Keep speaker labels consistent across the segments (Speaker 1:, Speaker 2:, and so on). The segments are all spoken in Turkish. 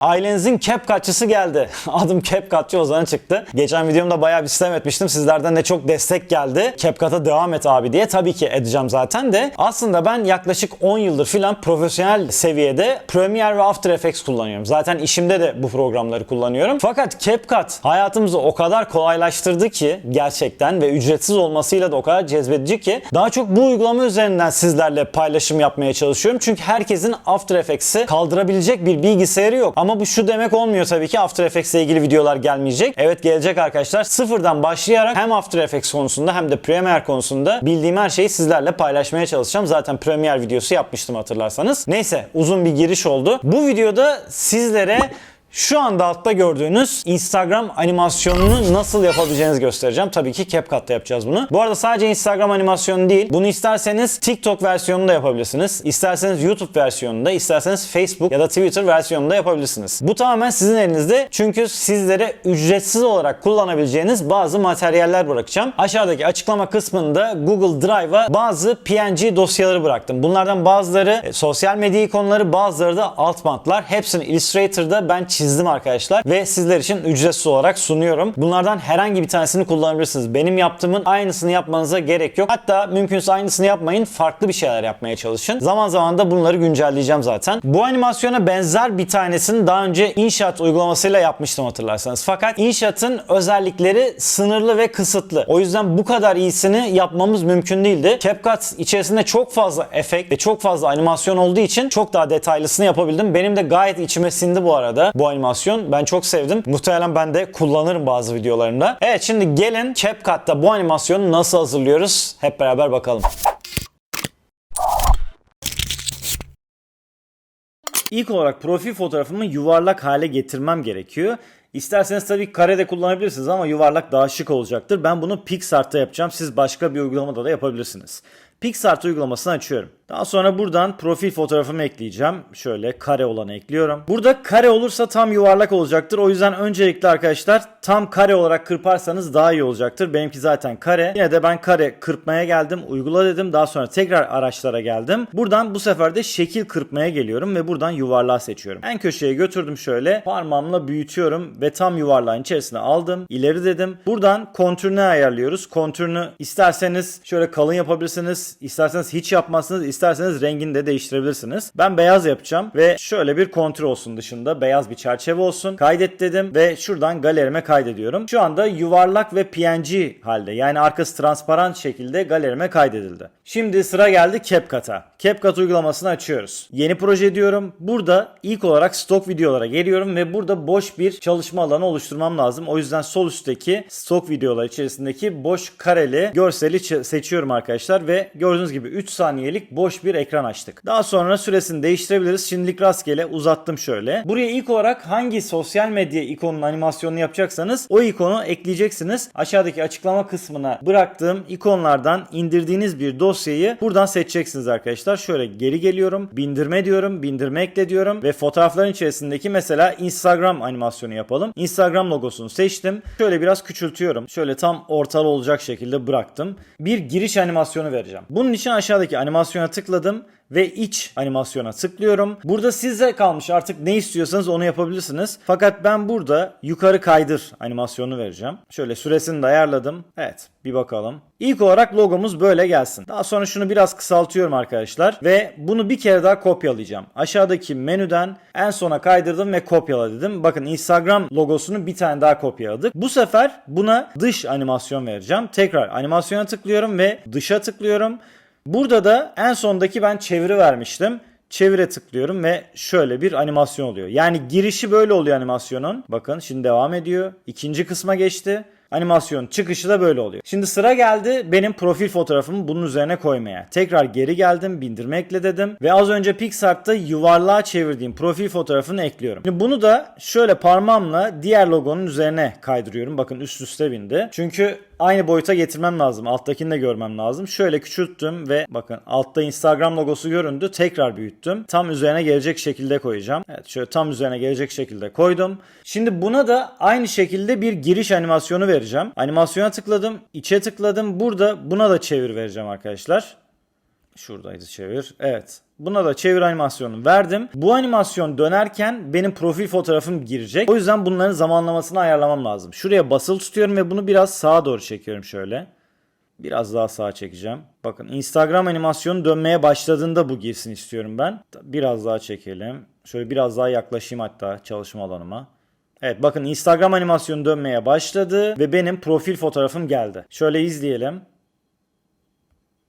Speaker 1: Ailenizin CapCut'çısı geldi. Adım CapCut'çı Ozan'a çıktı. Geçen videomda bayağı bir sistem etmiştim. Sizlerden de çok destek geldi. CapCut'a devam et abi diye. Tabii ki edeceğim zaten de. Aslında ben yaklaşık 10 yıldır filan profesyonel seviyede Premiere ve After Effects kullanıyorum. Zaten işimde de bu programları kullanıyorum. Fakat CapCut hayatımızı o kadar kolaylaştırdı ki gerçekten ve ücretsiz olmasıyla da o kadar cezbedici ki daha çok bu uygulama üzerinden sizlerle paylaşım yapmaya çalışıyorum. Çünkü herkesin After Effects'i kaldırabilecek bir bilgisayarı yok. Ama bu şu demek olmuyor tabii ki After Effects ile ilgili videolar gelmeyecek. Evet gelecek arkadaşlar. Sıfırdan başlayarak hem After Effects konusunda hem de Premiere konusunda bildiğim her şeyi sizlerle paylaşmaya çalışacağım. Zaten Premiere videosu yapmıştım hatırlarsanız. Neyse uzun bir giriş oldu. Bu videoda sizlere şu anda altta gördüğünüz Instagram animasyonunu nasıl yapabileceğinizi göstereceğim. Tabii ki CapCut'ta yapacağız bunu. Bu arada sadece Instagram animasyonu değil. Bunu isterseniz TikTok versiyonunda yapabilirsiniz. İsterseniz YouTube versiyonunda, isterseniz Facebook ya da Twitter versiyonunda yapabilirsiniz. Bu tamamen sizin elinizde. Çünkü sizlere ücretsiz olarak kullanabileceğiniz bazı materyaller bırakacağım. Aşağıdaki açıklama kısmında Google Drive'a bazı PNG dosyaları bıraktım. Bunlardan bazıları e, sosyal medya ikonları, bazıları da alt bantlar. Hepsini Illustrator'da ben çizdim arkadaşlar ve sizler için ücretsiz olarak sunuyorum. Bunlardan herhangi bir tanesini kullanabilirsiniz. Benim yaptığımın aynısını yapmanıza gerek yok. Hatta mümkünse aynısını yapmayın. Farklı bir şeyler yapmaya çalışın. Zaman zaman da bunları güncelleyeceğim zaten. Bu animasyona benzer bir tanesini daha önce InShot uygulamasıyla yapmıştım hatırlarsanız. Fakat InShot'ın özellikleri sınırlı ve kısıtlı. O yüzden bu kadar iyisini yapmamız mümkün değildi. CapCut içerisinde çok fazla efekt ve çok fazla animasyon olduğu için çok daha detaylısını yapabildim. Benim de gayet içime sindi bu arada bu animasyon. Ben çok sevdim. Muhtemelen ben de kullanırım bazı videolarımda. Evet şimdi gelin CapCut'ta bu animasyonu nasıl hazırlıyoruz? Hep beraber bakalım. İlk olarak profil fotoğrafımı yuvarlak hale getirmem gerekiyor. İsterseniz tabii karede kullanabilirsiniz ama yuvarlak daha şık olacaktır. Ben bunu PixArt'ta yapacağım. Siz başka bir uygulamada da yapabilirsiniz. PixArt uygulamasını açıyorum. Daha sonra buradan profil fotoğrafımı ekleyeceğim. Şöyle kare olanı ekliyorum. Burada kare olursa tam yuvarlak olacaktır. O yüzden öncelikle arkadaşlar tam kare olarak kırparsanız daha iyi olacaktır. Benimki zaten kare. Yine de ben kare kırpmaya geldim. Uygula dedim. Daha sonra tekrar araçlara geldim. Buradan bu sefer de şekil kırpmaya geliyorum ve buradan yuvarlağı seçiyorum. En köşeye götürdüm şöyle. Parmağımla büyütüyorum ve tam yuvarlağın içerisine aldım. İleri dedim. Buradan kontürünü ayarlıyoruz. Kontürünü isterseniz şöyle kalın yapabilirsiniz. İsterseniz hiç yapmazsınız. İsterseniz rengini de değiştirebilirsiniz. Ben beyaz yapacağım ve şöyle bir kontür olsun dışında. Beyaz bir çerçeve olsun. Kaydet dedim ve şuradan galerime kaydediyorum. Şu anda yuvarlak ve PNG halde. Yani arkası transparan şekilde galerime kaydedildi. Şimdi sıra geldi CapCut'a. CapCut uygulamasını açıyoruz. Yeni proje diyorum. Burada ilk olarak stok videolara geliyorum ve burada boş bir çalışma alanı oluşturmam lazım. O yüzden sol üstteki stok videolar içerisindeki boş kareli görseli seçiyorum arkadaşlar ve gördüğünüz gibi 3 saniyelik boş bir ekran açtık. Daha sonra süresini değiştirebiliriz. Şimdilik rastgele uzattım şöyle. Buraya ilk olarak hangi sosyal medya ikonunun animasyonunu yapacaksanız o ikonu ekleyeceksiniz. Aşağıdaki açıklama kısmına bıraktığım ikonlardan indirdiğiniz bir dosyayı buradan seçeceksiniz arkadaşlar. Şöyle geri geliyorum. Bindirme diyorum. Bindirme ekle diyorum. Ve fotoğrafların içerisindeki mesela Instagram animasyonu yapalım. Instagram logosunu seçtim. Şöyle biraz küçültüyorum. Şöyle tam ortalı olacak şekilde bıraktım. Bir giriş animasyonu vereceğim. Bunun için aşağıdaki animasyona tıkladım ve iç animasyona tıklıyorum. Burada size kalmış artık ne istiyorsanız onu yapabilirsiniz. Fakat ben burada yukarı kaydır animasyonu vereceğim. Şöyle süresini de ayarladım. Evet bir bakalım. İlk olarak logomuz böyle gelsin. Daha sonra şunu biraz kısaltıyorum arkadaşlar ve bunu bir kere daha kopyalayacağım. Aşağıdaki menüden en sona kaydırdım ve kopyala dedim. Bakın Instagram logosunu bir tane daha kopyaladık. Bu sefer buna dış animasyon vereceğim. Tekrar animasyona tıklıyorum ve dışa tıklıyorum. Burada da en sondaki ben çeviri vermiştim. Çevire tıklıyorum ve şöyle bir animasyon oluyor. Yani girişi böyle oluyor animasyonun. Bakın şimdi devam ediyor. İkinci kısma geçti. Animasyon çıkışı da böyle oluyor. Şimdi sıra geldi benim profil fotoğrafımı bunun üzerine koymaya. Tekrar geri geldim, bindirme ekle dedim ve az önce PixArt'ta yuvarlığa çevirdiğim profil fotoğrafını ekliyorum. Şimdi bunu da şöyle parmağımla diğer logonun üzerine kaydırıyorum. Bakın üst üste bindi. Çünkü aynı boyuta getirmem lazım. Alttakini de görmem lazım. Şöyle küçülttüm ve bakın altta Instagram logosu göründü. Tekrar büyüttüm. Tam üzerine gelecek şekilde koyacağım. Evet şöyle tam üzerine gelecek şekilde koydum. Şimdi buna da aynı şekilde bir giriş animasyonu vereceğim. Animasyona tıkladım. içe tıkladım. Burada buna da çevir vereceğim arkadaşlar. Şuradaydı çevir. Evet. Buna da çevir animasyonu verdim. Bu animasyon dönerken benim profil fotoğrafım girecek. O yüzden bunların zamanlamasını ayarlamam lazım. Şuraya basılı tutuyorum ve bunu biraz sağa doğru çekiyorum şöyle. Biraz daha sağa çekeceğim. Bakın Instagram animasyonu dönmeye başladığında bu girsin istiyorum ben. Biraz daha çekelim. Şöyle biraz daha yaklaşayım hatta çalışma alanıma. Evet bakın Instagram animasyonu dönmeye başladı ve benim profil fotoğrafım geldi. Şöyle izleyelim.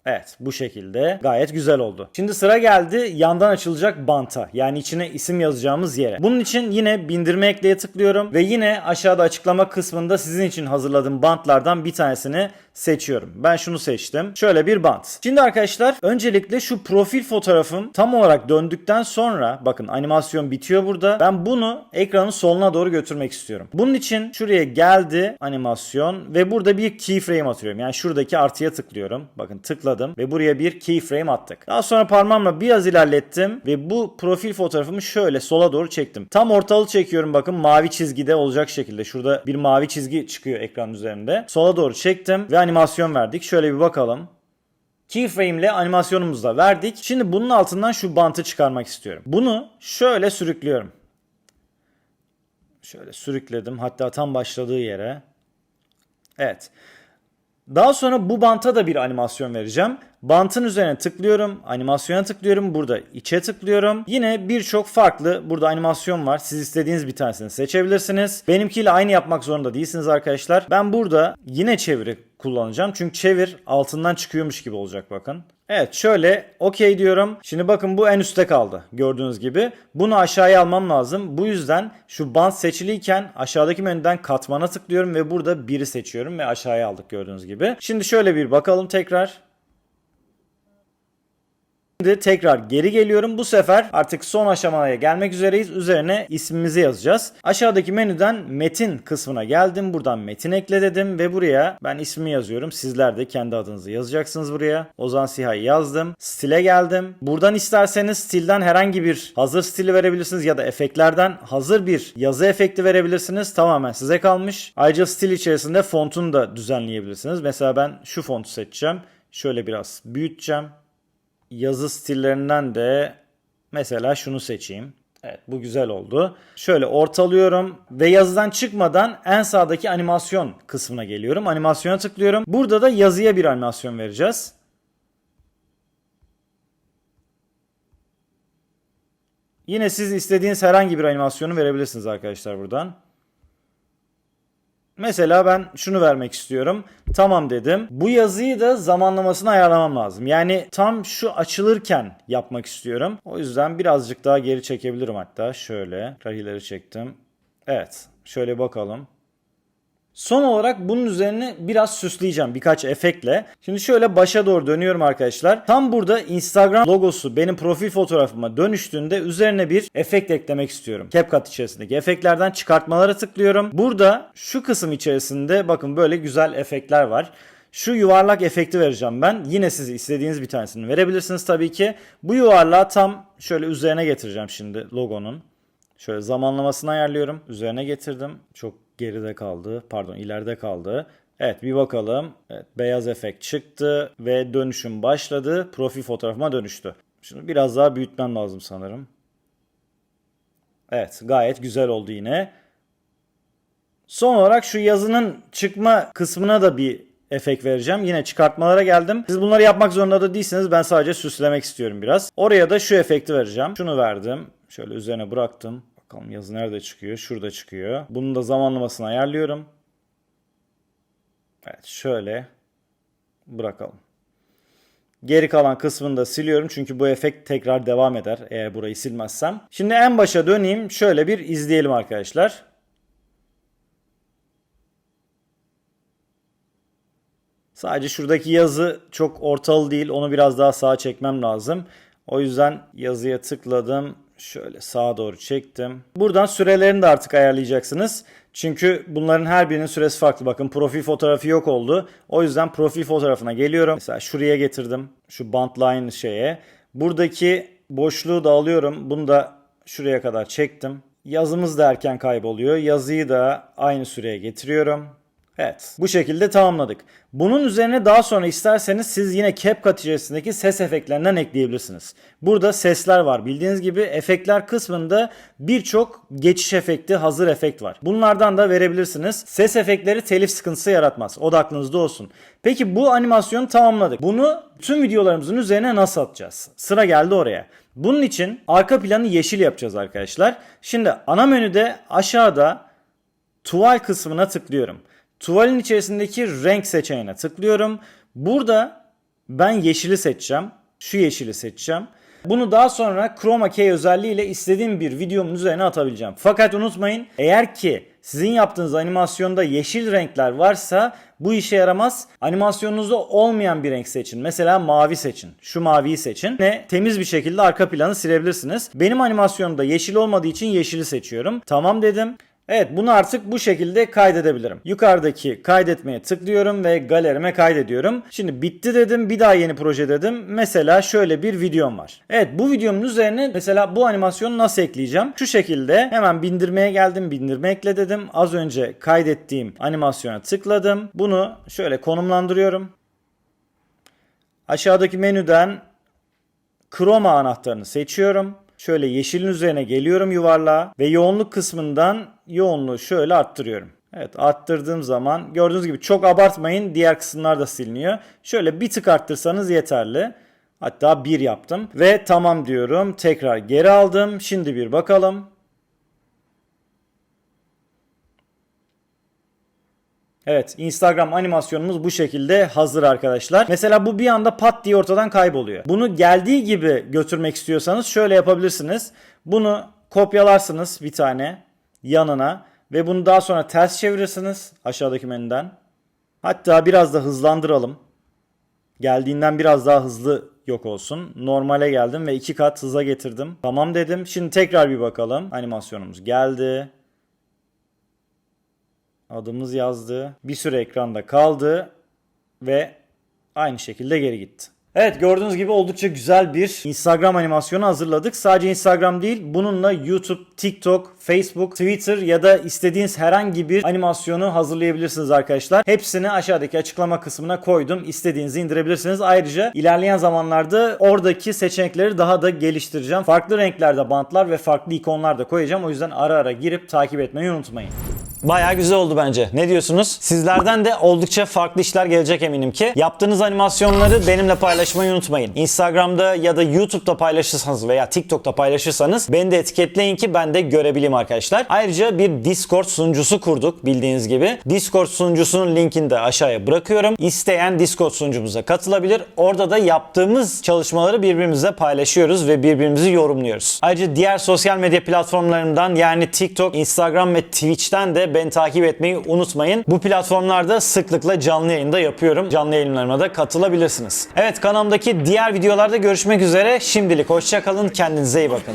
Speaker 1: Evet bu şekilde gayet güzel oldu. Şimdi sıra geldi yandan açılacak banta yani içine isim yazacağımız yere. Bunun için yine bindirme ekleye tıklıyorum ve yine aşağıda açıklama kısmında sizin için hazırladığım bantlardan bir tanesini seçiyorum. Ben şunu seçtim. Şöyle bir bant. Şimdi arkadaşlar öncelikle şu profil fotoğrafım tam olarak döndükten sonra bakın animasyon bitiyor burada. Ben bunu ekranın soluna doğru götürmek istiyorum. Bunun için şuraya geldi animasyon ve burada bir keyframe atıyorum. Yani şuradaki artıya tıklıyorum. Bakın tıkladım ve buraya bir keyframe attık. Daha sonra parmağımla biraz ilerlettim ve bu profil fotoğrafımı şöyle sola doğru çektim. Tam ortalı çekiyorum bakın mavi çizgide olacak şekilde. Şurada bir mavi çizgi çıkıyor ekran üzerinde. Sola doğru çektim ve animasyon verdik. Şöyle bir bakalım. Keyframe ile animasyonumuzu da verdik. Şimdi bunun altından şu bantı çıkarmak istiyorum. Bunu şöyle sürüklüyorum. Şöyle sürükledim. Hatta tam başladığı yere. Evet. Daha sonra bu banta da bir animasyon vereceğim. Bantın üzerine tıklıyorum. Animasyona tıklıyorum. Burada içe tıklıyorum. Yine birçok farklı burada animasyon var. Siz istediğiniz bir tanesini seçebilirsiniz. Benimkiyle aynı yapmak zorunda değilsiniz arkadaşlar. Ben burada yine çeviri kullanacağım. Çünkü çevir altından çıkıyormuş gibi olacak bakın. Evet şöyle okey diyorum. Şimdi bakın bu en üstte kaldı gördüğünüz gibi. Bunu aşağıya almam lazım. Bu yüzden şu bant seçiliyken aşağıdaki menüden katmana tıklıyorum ve burada biri seçiyorum ve aşağıya aldık gördüğünüz gibi. Şimdi şöyle bir bakalım tekrar. Şimdi tekrar geri geliyorum. Bu sefer artık son aşamaya gelmek üzereyiz. Üzerine ismimizi yazacağız. Aşağıdaki menüden metin kısmına geldim. Buradan metin ekle dedim ve buraya ben ismimi yazıyorum. Sizler de kendi adınızı yazacaksınız buraya. Ozan Sihay yazdım. Stile geldim. Buradan isterseniz stilden herhangi bir hazır stili verebilirsiniz ya da efektlerden hazır bir yazı efekti verebilirsiniz. Tamamen size kalmış. Ayrıca stil içerisinde fontunu da düzenleyebilirsiniz. Mesela ben şu fontu seçeceğim. Şöyle biraz büyüteceğim yazı stillerinden de mesela şunu seçeyim. Evet bu güzel oldu. Şöyle ortalıyorum ve yazıdan çıkmadan en sağdaki animasyon kısmına geliyorum. Animasyona tıklıyorum. Burada da yazıya bir animasyon vereceğiz. Yine siz istediğiniz herhangi bir animasyonu verebilirsiniz arkadaşlar buradan. Mesela ben şunu vermek istiyorum. Tamam dedim. Bu yazıyı da zamanlamasını ayarlamam lazım. Yani tam şu açılırken yapmak istiyorum. O yüzden birazcık daha geri çekebilirim hatta. Şöyle. Ileri çektim. Evet. Şöyle bakalım. Son olarak bunun üzerine biraz süsleyeceğim birkaç efektle. Şimdi şöyle başa doğru dönüyorum arkadaşlar. Tam burada Instagram logosu benim profil fotoğrafıma dönüştüğünde üzerine bir efekt eklemek istiyorum. CapCut içerisindeki efektlerden çıkartmalara tıklıyorum. Burada şu kısım içerisinde bakın böyle güzel efektler var. Şu yuvarlak efekti vereceğim ben. Yine siz istediğiniz bir tanesini verebilirsiniz tabii ki. Bu yuvarlağı tam şöyle üzerine getireceğim şimdi logonun. Şöyle zamanlamasını ayarlıyorum. Üzerine getirdim. Çok geride kaldı. Pardon ileride kaldı. Evet bir bakalım. Evet, beyaz efekt çıktı ve dönüşüm başladı. Profil fotoğrafıma dönüştü. Şunu biraz daha büyütmem lazım sanırım. Evet gayet güzel oldu yine. Son olarak şu yazının çıkma kısmına da bir efekt vereceğim. Yine çıkartmalara geldim. Siz bunları yapmak zorunda da değilsiniz. Ben sadece süslemek istiyorum biraz. Oraya da şu efekti vereceğim. Şunu verdim. Şöyle üzerine bıraktım. Bakalım yazı nerede çıkıyor? Şurada çıkıyor. Bunun da zamanlamasını ayarlıyorum. Evet şöyle bırakalım. Geri kalan kısmını da siliyorum çünkü bu efekt tekrar devam eder eğer burayı silmezsem. Şimdi en başa döneyim. Şöyle bir izleyelim arkadaşlar. Sadece şuradaki yazı çok ortalı değil. Onu biraz daha sağa çekmem lazım. O yüzden yazıya tıkladım. Şöyle sağa doğru çektim. Buradan sürelerini de artık ayarlayacaksınız. Çünkü bunların her birinin süresi farklı. Bakın profil fotoğrafı yok oldu. O yüzden profil fotoğrafına geliyorum. Mesela şuraya getirdim. Şu band line şeye. Buradaki boşluğu da alıyorum. Bunu da şuraya kadar çektim. Yazımız da erken kayboluyor. Yazıyı da aynı süreye getiriyorum. Evet bu şekilde tamamladık. Bunun üzerine daha sonra isterseniz siz yine CapCut içerisindeki ses efektlerinden ekleyebilirsiniz. Burada sesler var. Bildiğiniz gibi efektler kısmında birçok geçiş efekti, hazır efekt var. Bunlardan da verebilirsiniz. Ses efektleri telif sıkıntısı yaratmaz. O da aklınızda olsun. Peki bu animasyonu tamamladık. Bunu tüm videolarımızın üzerine nasıl atacağız? Sıra geldi oraya. Bunun için arka planı yeşil yapacağız arkadaşlar. Şimdi ana menüde aşağıda tuval kısmına tıklıyorum. Tuvalin içerisindeki renk seçeneğine tıklıyorum. Burada ben yeşili seçeceğim. Şu yeşili seçeceğim. Bunu daha sonra Chroma Key özelliğiyle istediğim bir videomun üzerine atabileceğim. Fakat unutmayın eğer ki sizin yaptığınız animasyonda yeşil renkler varsa bu işe yaramaz. Animasyonunuzda olmayan bir renk seçin. Mesela mavi seçin. Şu maviyi seçin. Ve temiz bir şekilde arka planı silebilirsiniz. Benim animasyonumda yeşil olmadığı için yeşili seçiyorum. Tamam dedim. Evet bunu artık bu şekilde kaydedebilirim. Yukarıdaki kaydetmeye tıklıyorum ve galerime kaydediyorum. Şimdi bitti dedim bir daha yeni proje dedim. Mesela şöyle bir videom var. Evet bu videomun üzerine mesela bu animasyonu nasıl ekleyeceğim? Şu şekilde hemen bindirmeye geldim bindirme ekle dedim. Az önce kaydettiğim animasyona tıkladım. Bunu şöyle konumlandırıyorum. Aşağıdaki menüden Chroma anahtarını seçiyorum. Şöyle yeşilin üzerine geliyorum yuvarlığa ve yoğunluk kısmından yoğunluğu şöyle arttırıyorum. Evet arttırdığım zaman gördüğünüz gibi çok abartmayın diğer kısımlar da siliniyor. Şöyle bir tık arttırsanız yeterli. Hatta bir yaptım ve tamam diyorum. Tekrar geri aldım. Şimdi bir bakalım. Evet Instagram animasyonumuz bu şekilde hazır arkadaşlar. Mesela bu bir anda pat diye ortadan kayboluyor. Bunu geldiği gibi götürmek istiyorsanız şöyle yapabilirsiniz. Bunu kopyalarsınız bir tane yanına ve bunu daha sonra ters çevirirsiniz aşağıdaki menüden. Hatta biraz da hızlandıralım. Geldiğinden biraz daha hızlı yok olsun. Normale geldim ve iki kat hıza getirdim. Tamam dedim. Şimdi tekrar bir bakalım. Animasyonumuz geldi. Adımız yazdı. Bir süre ekranda kaldı ve aynı şekilde geri gitti. Evet gördüğünüz gibi oldukça güzel bir Instagram animasyonu hazırladık. Sadece Instagram değil bununla YouTube, TikTok, Facebook, Twitter ya da istediğiniz herhangi bir animasyonu hazırlayabilirsiniz arkadaşlar. Hepsini aşağıdaki açıklama kısmına koydum. İstediğinizi indirebilirsiniz. Ayrıca ilerleyen zamanlarda oradaki seçenekleri daha da geliştireceğim. Farklı renklerde bantlar ve farklı ikonlar da koyacağım. O yüzden ara ara girip takip etmeyi unutmayın. Bayağı güzel oldu bence. Ne diyorsunuz? Sizlerden de oldukça farklı işler gelecek eminim ki. Yaptığınız animasyonları benimle paylaşmayı unutmayın. Instagram'da ya da YouTube'da paylaşırsanız veya TikTok'ta paylaşırsanız beni de etiketleyin ki ben de görebileyim arkadaşlar. Ayrıca bir Discord sunucusu kurduk bildiğiniz gibi. Discord sunucusunun linkini de aşağıya bırakıyorum. İsteyen Discord sunucumuza katılabilir. Orada da yaptığımız çalışmaları birbirimizle paylaşıyoruz ve birbirimizi yorumluyoruz. Ayrıca diğer sosyal medya platformlarından yani TikTok, Instagram ve Twitch'ten de beni takip etmeyi unutmayın. Bu platformlarda sıklıkla canlı yayında yapıyorum. Canlı yayınlarıma da katılabilirsiniz. Evet kanalımdaki diğer videolarda görüşmek üzere. Şimdilik hoşçakalın. Kendinize iyi bakın.